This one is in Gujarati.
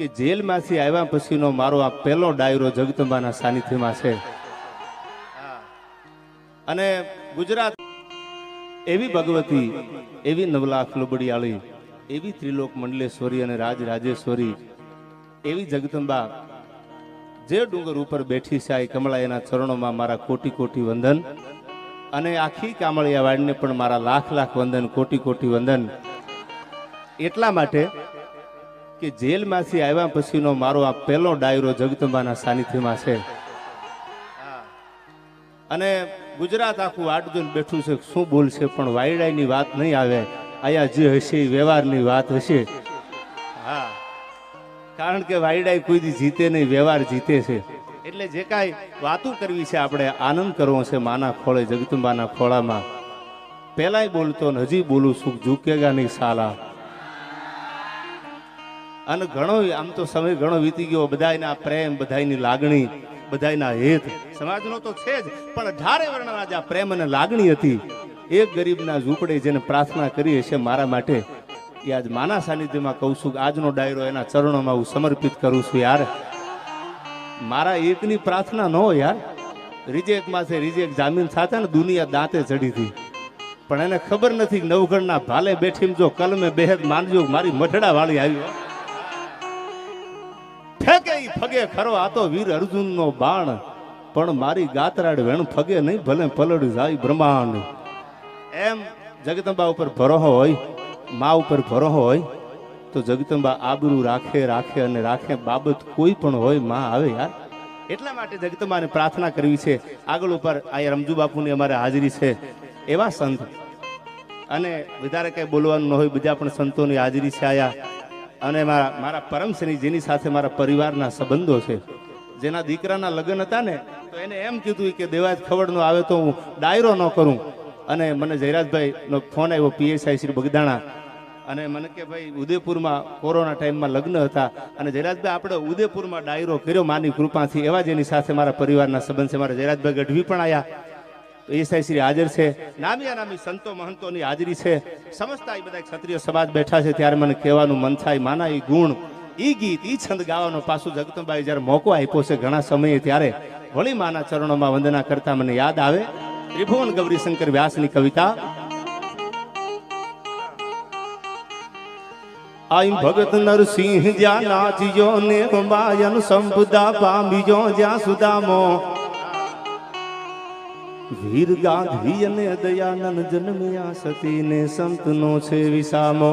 કે જેલમાંથી આવ્યા પછીનો મારો આ પહેલો ડાયરો જગદંબાના સાનિધ્યમાં છે. અને ગુજરાત એવી ભગવતી, એવી નવલાખ લુબડિયાળી, એવી ત્રિલોક મંડલેશ્વરી અને રાજ રાજેશ્વરી એવી જગદંબા, જે ડુંગર ઉપર બેઠી છે આ કમળા એના ચરણોમાં મારા કોટી કોટી વંદન અને આખી કામળિયા વાડને પણ મારા લાખ લાખ વંદન, કોટી કોટી વંદન. એટલા માટે કે જેલમાંથી આવ્યા પછીનો મારો આ પહેલો ડાયરો જગદંબાના સાનિધ્યમાં છે. અને ગુજરાત આખું વાટ બેઠું છે, શું બોલશે પણ વાયડાની વાત નહીં આવે. અહીંયા જે હશે એ વ્યવહારની વાત હશે. હા. કારણ કે વાયડાઈ કોઈ જીતે નહીં, વ્યવહાર જીતે છે. એટલે જે કાંઈ વાતું કરવી છે આપણે આનંદ કરવો છે માના ખોળે, જગદંબાના ખોળામાં. પહેલાંય બોલતો ને હજી બોલું સુખ ઝૂકેગા નહીં સાલા. અને ઘણો આમ તો સમય ઘણો વીતી ગયો. બધાયના પ્રેમ, બધાયની લાગણી, બધાયના હેત. સમાજનો તો છે જ, પણ અઢારે વર્ણના જે પ્રેમ અને લાગણી હતી. એક ગરીબના ઝૂંપડે જેને પ્રાર્થના કરી હશે, મારા માટે, એ આજ માના સાનિધ્યમાં કહું છું આજનો ડાયરો એના ચરણોમાં હું સમર્પિત કરું છું, યાર. મારા એકની પ્રાર્થના ન હોય, યાર. રિજેક માથે રિજેક જામીન થતા ને દુનિયા દાંતે ચડી હતી. પણ એને ખબર નથી કે નવગણના ભાલે બેઠી જો કલમે બેહદ માનજો મારી મઢડા વાળી આવી. ફેંકે ઈ ફગે ખરો. આ તો વીર અર્જુનનો બાણ. પણ મારી ગાતરાડ વેણ ફગે નહીં, ભલે પલડ જાય બ્રહ્માંડ. એમ જગદંબા ઉપર ભરોહો હોય, મા ઉપર ભરોહો હોય, તો જગદંબા આબરૂ રાખે રાખે અને રાખે બાબત કોઈ પણ હોય, માં આવે યાર. એટલા માટે જગદંબાને પ્રાર્થના કરવી છે. આગળ ઉપર આ રમજુ બાપુની અમારે હાજરી છે. એવા સંત. અને વધારે કંઈ બોલવાનું ન હોય, બીજા પણ સંતોની હાજરી છે આયા. અને મારા મારા પરમશ્રીજીની જેની સાથે મારા પરિવારના સંબંધો છે, જેના દીકરાના લગ્ન હતા ને, તો એને એમ કીધું કે દેવાજ ખવડનો આવે તો હું ડાયરો ન કરું. અને મને જયરાજભાઈનો ફોન આવ્યો, પીએસઆઈ શ્રી બગદાણા. અને મને કે ભાઈ, ઉદયપુરમાં કોરોના ટાઈમમાં લગ્ન હતા અને જયરાજભાઈ આપણે ઉદયપુરમાં ડાયરો કર્યો, માની કૃપાથી. એવા જેની સાથે મારા પરિવારના સંબંધ છે. મારા જયરાજભાઈ ગઢવી પણ આવ્યા તો આ બધા ક્ષત્રિય બેઠા છે ત્યારે મને કહેવાનું મન થાય, માના એ ગુણ ગીત એ છંદ ગાવાનો પાછું જગતંબાઈ જ્યારે મોકો આપ્યો છે ઘણા સમયે ત્યારે વળી માના ચરણોમાં વંદના કરતા મને યાદ આવે. ત્રિભુવન ગૌરીશંકર વ્યાસની કવિતા. આઈ ભગત નરસિંહ જ્યાં નાચિયો ને માયન સંપદા પામ્યો જ્યાં સુદામો વીર ગાંધી અને દયાનંદ જન્મ્યા સતી ને સંતનો છે વિસામો.